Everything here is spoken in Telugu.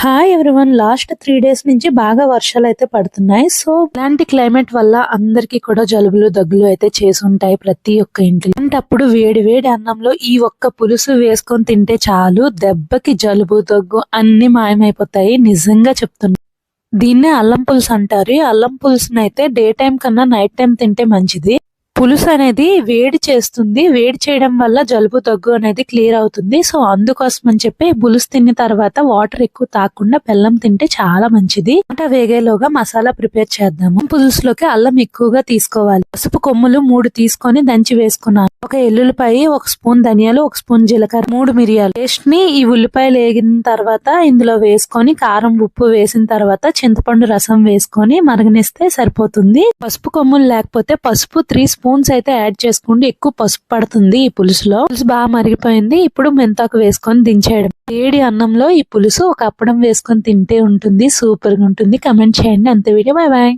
Hi everyone last three days నుంచి బాగా వర్షాలు అయితే పడుతున్నాయి. సో ఇలాంటి క్లైమేట్ వల్ల అందరికీ కూడా జలుబులు దగ్గులు అయితే చేసుంటాయి ప్రతి ఒక్క ఇంట్లో. అలాంటప్పుడు వేడి వేడి అన్నంలో ఈ ఒక్క పులుసు వేసుకొని తింటే చాలు దెబ్బకి జలుబు దగ్గు అన్ని మాయమైపోతాయి. నిజంగా చెప్తున్నా. దీన్నే అల్లం పులుసు అంటారు. ఈ అల్లం పులుసునైతే డే టైం కన్నా నైట్ టైం తింటే మంచిది. పులుసు అనేది వేడి చేస్తుంది. వేడి చేయడం వల్ల జలుబు దగ్గు అనేది క్లియర్ అవుతుంది. సో అందుకోసం అని చెప్పి పులుసు తిన్న తర్వాత వాటర్ ఎక్కువ తాకుండా బెల్లం తింటే చాలా మంచిది. వంట వేగేలోగా మసాలా ప్రిపేర్ చేద్దాము. పులుసులోకి అల్లం ఎక్కువగా తీసుకోవాలి. పసుపు కొమ్ములు మూడు తీసుకొని దంచి వేసుకున్నాను. ఒక ఎల్లుల్లిపాయ ఒక స్పూన్ ధనియాలు ఒక స్పూన్ జీలకర్ర మూడు మిరియాలు. పేస్ట్ని ఈ ఉల్లిపాయలు వేగిన తర్వాత ఇందులో వేసుకొని కారం ఉప్పు వేసిన తర్వాత చింతపండు రసం వేసుకొని మరగనిస్తే సరిపోతుంది. పసుపు కొమ్ములు లేకపోతే పసుపు త్రీ స్పూన్ స్పూన్స్ అయితే యాడ్ చేసుకోండి. ఎక్కువ పసుపు పడుతుంది ఈ పులుసులో. పులుసు బాగా మరిగిపోయింది. ఇప్పుడు మెంతాకు వేసుకొని దించేయడం వేడి అన్నంలో ఈ పులుసు ఒక అప్పడం వేసుకొని తింటే ఉంటుంది. సూపర్గా ఉంటుంది. కమెంట్ చేయండి. అంతే వీడియో. Bye bye.